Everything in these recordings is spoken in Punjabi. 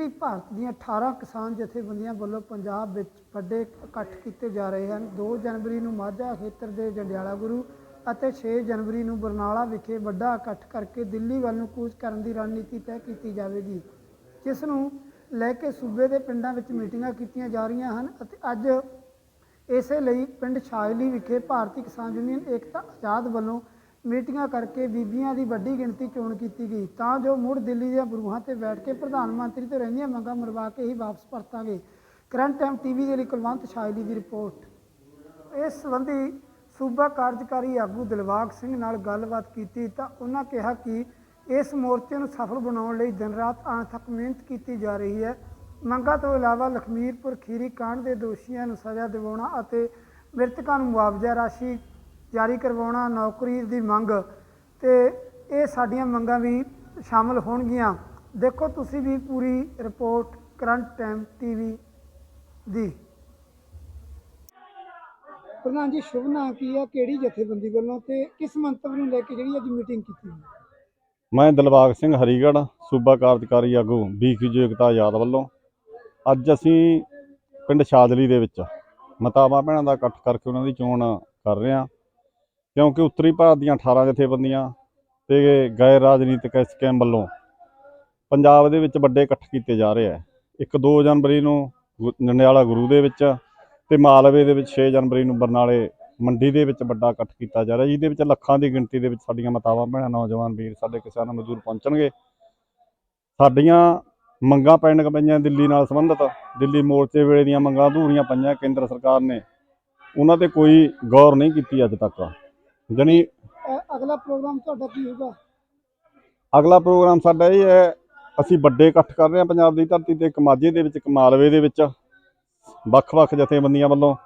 ਉੱਤਰੀ ਭਾਰਤ ਦੀਆਂ 18 ਕਿਸਾਨ ਜਥੇਬੰਦੀਆਂ ਵੱਲੋਂ ਪੰਜਾਬ ਵਿੱਚ ਵੱਡੇ ਇਕੱਠ ਕੀਤੇ ਜਾ ਰਹੇ ਹਨ। 2 ਜਨਵਰੀ ਨੂੰ ਮਾਝਾ ਖੇਤਰ ਦੇ ਜੰਡਿਆਲਾ ਗੁਰੂ ਅਤੇ 6 ਜਨਵਰੀ ਨੂੰ ਬਰਨਾਲਾ ਵਿਖੇ ਵੱਡਾ ਇਕੱਠ ਕਰਕੇ ਦਿੱਲੀ ਵੱਲ ਨੂੰ ਕੂਚ ਕਰਨ ਦੀ ਰਣਨੀਤੀ ਤੈਅ ਕੀਤੀ ਜਾਵੇਗੀ, ਜਿਸ ਨੂੰ ਲੈ ਕੇ ਸੂਬੇ ਦੇ ਪਿੰਡਾਂ ਵਿੱਚ ਮੀਟਿੰਗਾਂ ਕੀਤੀਆਂ ਜਾ ਰਹੀਆਂ ਹਨ ਅਤੇ ਅੱਜ ਇਸੇ ਲਈ ਪਿੰਡ ਛਾਇਲੀ ਵਿਖੇ ਭਾਰਤੀ ਕਿਸਾਨ ਯੂਨੀਅਨ ਏਕਤਾ ਆਜ਼ਾਦ ਵੱਲੋਂ ਮੀਟਿੰਗਾਂ ਕਰਕੇ ਬੀਬੀਆਂ ਦੀ ਵੱਡੀ ਗਿਣਤੀ ਚੋਣ ਕੀਤੀ ਗਈ। ਤਾਂ ਜੋ ਮੁੜ ਦਿੱਲੀ ਦੀਆਂ ਬਰੂਹਾਂ ਤੇ ਬੈਠ ਕੇ ਪ੍ਰਧਾਨ ਮੰਤਰੀ ਤੋਂ ਰਹਿੰਦੀਆਂ ਮੰਗਾਂ ਮਰਵਾ ਕੇ ਹੀ ਵਾਪਸ ਪਰਤਾਂਗੇ। ਕਰੰਟ ਟਾਈਮ ਟੀਵੀ ਦੇ ਲਈ ਕੁਲਵੰਤ ਸ਼ਾਇਲੀ ਦੀ ਰਿਪੋਰਟ। ਇਸ ਸੰਬੰਧੀ ਸੂਬਾ ਕਾਰਜਕਾਰੀ ਆਗੂ ਦਿਲਬਾਗ ਸਿੰਘ ਨਾਲ ਗੱਲਬਾਤ ਕੀਤੀ ਤਾਂ ਉਹਨਾਂ ਕਿਹਾ ਕਿ ਇਸ ਮੋਰਚੇ ਨੂੰ ਸਫਲ ਬਣਾਉਣ ਲਈ ਦਿਨ ਰਾਤ ਅਣਥੱਕ ਮਿਹਨਤ ਕੀਤੀ ਜਾ ਰਹੀ ਹੈ। ਮੰਗਾਂ ਤੋਂ ਇਲਾਵਾ ਲਖਮੀਰਪੁਰ ਖੀਰੀ ਕਾਂਡ ਦੇ ਦੋਸ਼ੀਆਂ ਨੂੰ ਸਜ਼ਾ ਦਿਵਾਉਣਾ ਅਤੇ ਮ੍ਰਿਤਕਾਂ ਨੂੰ ਮੁਆਵਜ਼ਾ ਰਾਸ਼ੀ ਜਾਰੀ ਕਰਵਾਉਣਾ, ਨੌਕਰੀ ਦੀ ਮੰਗ ਤੇ ਇਹ ਸਾਡੀਆਂ ਮੰਗਾਂ ਵੀ ਸ਼ਾਮਲ ਹੋਣਗੀਆਂ। ਦੇਖੋ ਤੁਸੀਂ ਵੀ ਪੂਰੀ ਰਿਪੋਰਟ ਕਰੰਟ ਟਾਈਮ ਟੀਵੀ ਦੀ। ਪ੍ਰਧਾਨ ਜੀ, ਸ਼ੁਭ ਨਾਮ ਕੀ ਆ? ਕਿਹੜੀ ਜਥੇਬੰਦੀ ਵੱਲੋਂ ਤੇ ਕਿਸ ਮੰਤਵ ਨੂੰ ਲੈ ਕੇ ਜਿਹੜੀ ਅੱਜ ਮੀਟਿੰਗ ਕੀਤੀ ਮੈਂ ਦਿਲਬਾਗ ਸਿੰਘ ਹਰੀਗੜ੍ਹ, ਸੂਬਾ ਕਾਰਜਕਾਰੀ ਆਗੂ ਬੀਖੀ ਏਕਤਾ ਆਜ਼ਾਦ ਵੱਲੋਂ। ਅੱਜ ਅਸੀਂ ਪਿੰਡ ਸ਼ਾਦਲੀ ਦੇ ਵਿੱਚ ਮਤਾਵਾ ਭੈਣਾਂ ਦਾ ਇਕੱਠ ਕਰਕੇ ਉਹਨਾਂ ਦੀ ਚੋਣ ਕਰ ਰਹੇ ਹਾਂ। ਕਿਉਂਕਿ ਉੱਤਰੀ ਭਾਰਤ ਦੀਆਂ 18 ਜਥੇਬੰਦੀਆਂ ਤੇ ਗੈਰ ਰਾਜਨੀਤਿਕ ਐਸਕੇਐਮ ਵੱਲੋਂ ਪੰਜਾਬ ਦੇ ਵਿੱਚ ਵੱਡੇ ਇਕੱਠ ਕੀਤੇ ਜਾ ਰਹੇ ਆ। ਇੱਕ 2 ਜਨਵਰੀ ਨੂੰ ਗੁ- ਜੰਡਿਆਲਾ ਗੁਰੂ ਦੇ ਵਿੱਚ ਤੇ ਮਾਲਵੇ ਦੇ ਵਿੱਚ 6 ਜਨਵਰੀ ਨੂੰ ਬਰਨਾਲੇ ਮੰਡੀ ਦੇ ਵਿੱਚ ਵੱਡਾ ਇਕੱਠ ਕੀਤਾ ਜਾ ਰਿਹਾ, ਜਿਹਦੇ ਵਿੱਚ ਲੱਖਾਂ ਦੀ ਗਿਣਤੀ ਦੇ ਵਿੱਚ ਸਾਡੀਆਂ ਮਾਤਾਵਾਂ, ਭੈਣਾਂ, ਨੌਜਵਾਨ ਵੀਰ ਸਾਡੇ ਕਿਸਾਨ ਮਜ਼ਦੂਰ ਪਹੁੰਚਣਗੇ। ਸਾਡੀਆਂ ਮੰਗਾਂ ਪੈਣਕ ਪਈਆਂ ਦਿੱਲੀ ਨਾਲ ਸੰਬੰਧਿਤ। ਦਿੱਲੀ ਮੋਰਚੇ ਵੇਲੇ ਦੀਆਂ ਮੰਗਾਂ ਅਧੂਰੀਆਂ ਪਈਆਂ, ਕੇਂਦਰ ਸਰਕਾਰ ਨੇ। ਉਹਨਾਂ ਤੇ ਕੋਈ ਗੌਰ ਨਹੀਂ ਕੀਤੀ ਅੱਜ ਤੱਕ। ਜਣੀ ਅ- ਅਗਲਾ ਪ੍ਰੋਗਰਾਮ ਤੁਹਾਡਾ ਕੀ ਹੋਗਾ ਅਗਲਾ ਪ੍ਰੋਗਰਾਮ ਸਾਡਾ ਇਹ ਹੈ ਅਸੀਂ ਵੱਡੇ ਇਕੱਠ ਕਰ ਰਹੇ ਹਾਂ ਪੰਜਾਬ ਦੀ ਧਰਤੀ ਤੇ ਇੱਕ ਮਾਝੇ ਦੇ ਵਿੱਚ ਇੱਕ ਮਾਲਵੇ ਦੇ ਵਿੱਚ ਵੱਖ-ਵੱਖ ਜਥੇਬੰਦੀਆਂ ਵੱਲੋਂ।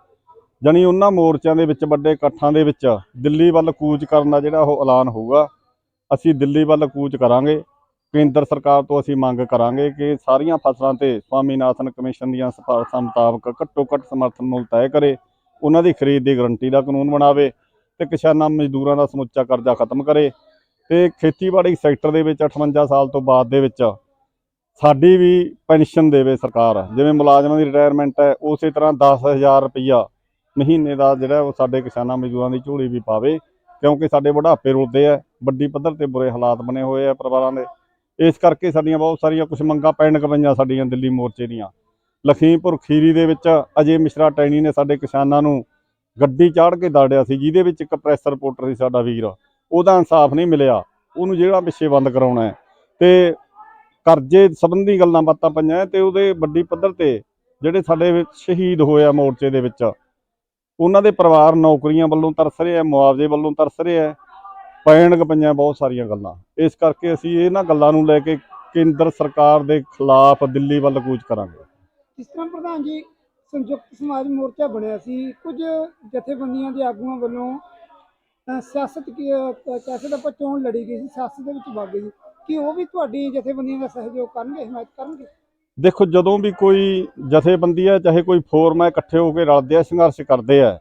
ਜਣੀ ਉਹਨਾਂ ਮੋਰਚਿਆਂ ਦੇ ਵਿੱਚ ਵੱਡੇ ਇਕੱਠਾਂ ਦੇ ਵਿੱਚ ਦਿੱਲੀ ਵੱਲ ਕੂਚ ਕਰਨ ਦਾ ਜਿਹੜਾ ਉਹ ਐਲਾਨ ਹੋਊਗਾ ਅਸੀਂ ਦਿੱਲੀ ਵੱਲ ਕੂਚ ਕਰਾਂਗੇ। ਕੇਂਦਰ ਸਰਕਾਰ ਤੋਂ ਅਸੀਂ ਮੰਗ ਕਰਾਂਗੇ ਕਿ ਸਾਰੀਆਂ ਫਸਲਾਂ ਤੇ ਸਵਾਮੀਨਾਥਨ ਕਮਿਸ਼ਨ ਦੀਆਂ ਸਿਫਾਰਸ਼ਾਂ ਮੁਤਾਬਕ ਘੱਟੋ ਘੱਟ ਸਮਰਥਨ ਮੁੱਲ ਤੈਅ ਕਰੇ। ਉਹਨਾਂ ਦੀ ਖਰੀਦ ਦੀ ਗਰੰਟੀ ਦਾ ਕਾਨੂੰਨ ਬਣਾਵੇ। ਤੇ ਕਿਸਾਨਾਂ ਮਜ਼ਦੂਰਾਂ ਦਾ ਸਮੁੱਚਾ ਕਰਜ਼ਾ ਖਤਮ ਕਰੇ ਤੇ ਖੇਤੀਬਾੜੀ ਸੈਕਟਰ ਦੇ ਵਿੱਚ 58 ਸਾਲ ਤੋਂ ਬਾਅਦ ਦੇ ਵਿੱਚ ਸਾਡੀ ਵੀ ਪੈਨਸ਼ਨ ਦੇਵੇ ਸਰਕਾਰ। ਜਿਵੇਂ ਮੁਲਾਜ਼ਮਾਂ ਦੀ ਰਿਟਾਇਰਮੈਂਟ ਹੈ, ਉਸੇ ਤਰ੍ਹਾਂ 10000 ਰੁਪਈਆ ਮਹੀਨੇ ਦਾ ਜਿਹੜਾ ਉਹ ਸਾਡੇ ਕਿਸਾਨਾਂ ਮਜ਼ਦੂਰਾਂ ਦੀ ਝੋਲੀ ਵੀ ਪਾਵੇ, ਕਿਉਂਕਿ ਸਾਡੇ ਬੁਢਾਪੇ ਰੁਲਦੇ ਆ, ਵੱਡੀ ਪੱਧਰ ਤੇ ਬੁਰੇ ਹਾਲਾਤ ਬਣੇ ਹੋਏ ਆ ਪਰਿਵਾਰਾਂ ਦੇ। ਇਸ ਕਰਕੇ ਸਾਡੀਆਂ ਬਹੁਤ ਸਾਰੀਆਂ ਕੁਝ ਮੰਗਾਂ ਪੈਣਕ ਪਈਆਂ ਸਾਡੀਆਂ ਦਿੱਲੀ ਮੋਰਚੇ ਦੀਆਂ। ਲਖੀਮਪੁਰ ਖੀਰੀ ਦੇ ਵਿੱਚ ਅਜੇ ਮਿਸ਼ਰਾ ਟੈਣੀ ਨੇ ਸਾਡੇ ਕਿਸਾਨਾਂ ਨੂੰ ਗੱਡੀ ਚਾੜ ਕੇ ਦਾੜਿਆ ਸੀ, ਜਿਹਦੇ ਵਿੱਚ ਇੱਕ ਪ੍ਰੈਸ ਰਿਪੋਰਟਰ ਸੀ ਸਾਡਾ ਵੀਰ, ਉਹਦਾ ਇਨਸਾਫ ਨਹੀਂ ਮਿਲਿਆ। ਉਹਨੂੰ ਜਿਹੜਾ ਪਿੱਛੇ ਬੰਦ ਕਰਾਉਣਾ ਹੈ। ਤੇ ਕਰਜ਼ੇ ਸੰਬੰਧੀ ਗੱਲਾਂ ਬਾਤਾਂ ਪਈਆਂ ਤੇ ਉਹਦੇ ਵੱਡੀ ਪੱਧਰ ਤੇ ਜਿਹੜੇ ਸਾਡੇ ਵਿੱਚ ਸ਼ਹੀਦ ਹੋਏ ਆ ਮੋਰਚੇ ਦੇ ਵਿੱਚ, ਉਹਨਾਂ ਦੇ ਪਰਿਵਾਰ ਨੌਕਰੀਆਂ ਵੱਲੋਂ ਤਰਸ ਰਹੇ ਆ ਮੁਆਵਜ਼ੇ ਵੱਲੋਂ ਤਰਸ ਰਹੇ ਆ ਪੈਣਕ ਪਈਆਂ ਬਹੁਤ ਸਾਰੀਆਂ ਗੱਲਾਂ। ਇਸ ਕਰਕੇ ਅਸੀਂ ਇਹਨਾਂ ਗੱਲਾਂ ਨੂੰ ਲੈ ਕੇ ਕੇਂਦਰ ਸਰਕਾਰ ਦੇ ਖਿਲਾਫ ਦਿੱਲੀ ਵੱਲ ਕੂਚ ਕਰਾਂਗੇ। ਜਿਸ ਤਰ੍ਹਾਂ ਪ੍ਰਧਾਨ ਜੀ ਸੰਯੁਕਤ ਸਮਾਜ ਮੋਰਚਾ ਬਣਿਆ ਸੀ। ਕੁਝ ਜਥੇਬੰਦੀਆਂ ਦੇ ਆਗੂਆਂ ਵੱਲੋਂ ਸਿਆਸਤ ਸਿਆਸਤ ਆਪਾਂ ਚੋਣ ਲੜੀ ਗਈ ਸੀ, ਸਿਆਸਤ ਦੇ ਵਿੱਚ ਵਗ ਗਈ। ਕਿ ਉਹ ਵੀ ਤੁਹਾਡੀ ਜਥੇਬੰਦੀਆਂ ਦਾ ਸਹਿਯੋਗ ਕਰਨਗੇ, ਹਮਾਇਤ ਕਰਨਗੇ? ਦੇਖੋ, ਜਦੋਂ ਵੀ ਕੋਈ ਜਥੇਬੰਦੀ ਹੈ, ਚਾਹੇ ਕੋਈ ਫੋਰਮ ਹੈ, ਇਕੱਠੇ ਹੋ ਕੇ ਰਲਦੇ ਆ, ਸੰਘਰਸ਼ ਕਰਦੇ ਆ,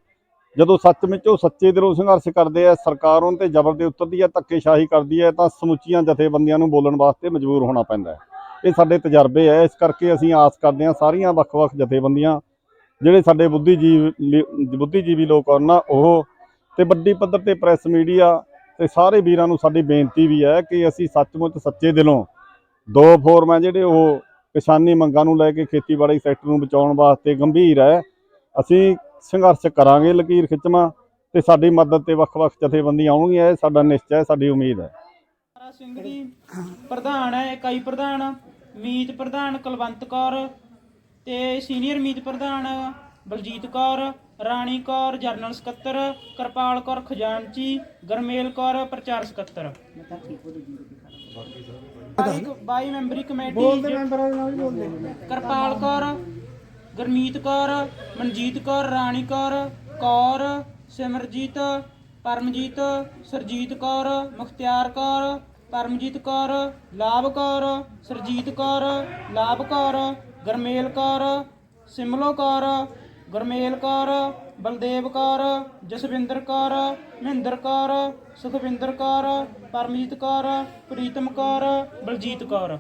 ਜਦੋਂ ਸੱਚ ਵਿੱਚ ਉਹ ਸੱਚੇ ਦਿਲੋਂ ਸੰਘਰਸ਼ ਕਰਦੇ ਆ, ਸਰਕਾਰ ਉਹਨਾਂ ਤੇ ਜ਼ਬਰ ਦੇ ਉਤਰਦੀ ਹੈ, ਧੱਕੇਸ਼ਾਹੀ ਕਰਦੀ ਹੈ, ਤਾਂ ਸਮੁੱਚੀਆਂ ਜਥੇਬੰਦੀਆਂ ਨੂੰ ਬੋਲਣ ਵਾਸਤੇ ਮਜਬੂਰ ਹੋਣਾ ਪੈਂਦਾ ਹੈ। ਇਹ ਸਾਡੇ ਤਜਰਬੇ ਹੈ ਇਸ ਕਰਕੇ ਅਸੀਂ ਆਸ ਕਰਦੇ ਹਾਂ ਸਾਰੀਆਂ ਵੱਖ-ਵੱਖ ਜਥੇਬੰਦੀਆਂ ਜਿਹੜੇ ਸਾਡੇ ਬੁੱਧੀਜੀਵ ਬੁੱਧੀਜੀਵੀ ਲੋਕ ਹਨ ਉਹ ਤੇ ਵੱਡੀ ਪੱਧਰ ਤੇ ਪ੍ਰੈਸ ਮੀਡੀਆ ਤੇ ਸਾਰੇ ਵੀਰਾਂ ਨੂੰ ਸਾਡੀ ਬੇਨਤੀ ਵੀ ਹੈ ਕਿ ਅਸੀਂ ਸੱਚਮੁੱਚ ਸੱਚੇ ਦਿਲੋਂ ਦੋ ਫੋਰਮ ਹੈ ਜਿਹੜੇ ਉਹ ਕਿਸਾਨੀ ਮੰਗਾਂ ਨੂੰ ਲੈ ਕੇ ਖੇਤੀਬਾੜੀ ਸੈਕਟਰ ਨੂੰ ਬਚਾਉਣ ਵਾਸਤੇ ਗੰਭੀਰ ਹੈ। ਅਸੀਂ ਸੰਘਰਸ਼ ਕਰਾਂਗੇ, ਲਕੀਰ ਖਿੱਚਵਾਂ ਤੇ ਸਾਡੀ ਮਦਦ ਤੇ ਵੱਖ-ਵੱਖ ਜਥੇਬੰਦੀਆਂ ਆਉਣਗੀਆਂ, ਇਹ ਸਾਡਾ ਨਿਸ਼ਚੈ ਹੈ, ਸਾਡੀ ਉਮੀਦ ਹੈ। ਸਿੰਘ ਜੀ, ਪ੍ਰਧਾਨ ਹੈ, ਇਕਾਈ ਪ੍ਰਧਾਨ, ਮੀਤ ਪ੍ਰਧਾਨ ਕੁਲਵੰਤ ਕੌਰ। ਤੇ ਸੀਨੀਅਰ ਮੀਤ ਪ੍ਰਧਾਨ ਬਲਜੀਤ ਕੌਰ ਰਾਣੀ ਕੌਰ ਜਰਨਲ ਸਕੱਤਰ ਕਿਰਪਾਲ ਕੌਰ ਖਜ਼ਾਨਚੀ ਗਰਮੇਲ ਕੌਰ ਪ੍ਰਚਾਰ ਸਕੱਤਰ। ਬਾਈ- ਮੈਂਬਰੀ ਕਮੇਟੀ ਮੈਂਬਰਾਂ ਦੇ ਨਾਲ ਵੀ ਬੋਲਦੇ ਕਿਰਪਾਲ ਕੌਰ ਗੁਰਮੀਤ ਕੌਰ ਮਨਜੀਤ ਕੌਰ ਰਾਣੀ ਕੌਰ ਕੌਰ ਸਿਮਰਜੀਤ ਪਰਮਜੀਤ ਸਰਜੀਤ ਕੌਰ ਮੁਖਤਿਆਰ ਕੌਰ ਪਰਮਜੀਤ ਕੌਰ ਲਾਭ ਕੌਰ ਸਰਜੀਤ ਕੌਰ ਲਾਭ ਕੌਰ ਗਰਮੇਲ ਕੌਰ, ਸਿਮਲੋ ਕੌਰ, ਗੁਰਮੇਲ ਕੌਰ, ਬਲਦੇਵ ਕੌਰ, ਜਸਵਿੰਦਰ ਕੌਰ, ਮਹਿੰਦਰ ਕੌਰ, ਸੁਖਵਿੰਦਰ ਕੌਰ, ਪਰਮਜੀਤ ਕੌਰ, ਪ੍ਰੀਤਮ ਕੌਰ, ਬਲਜੀਤ ਕੌਰ।